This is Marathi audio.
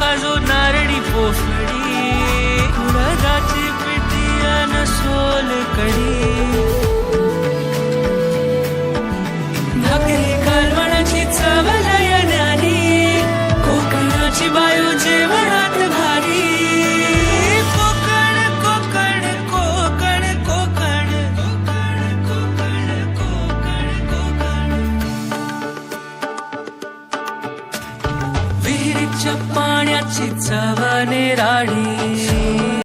但是 पाण्याची चवने राडी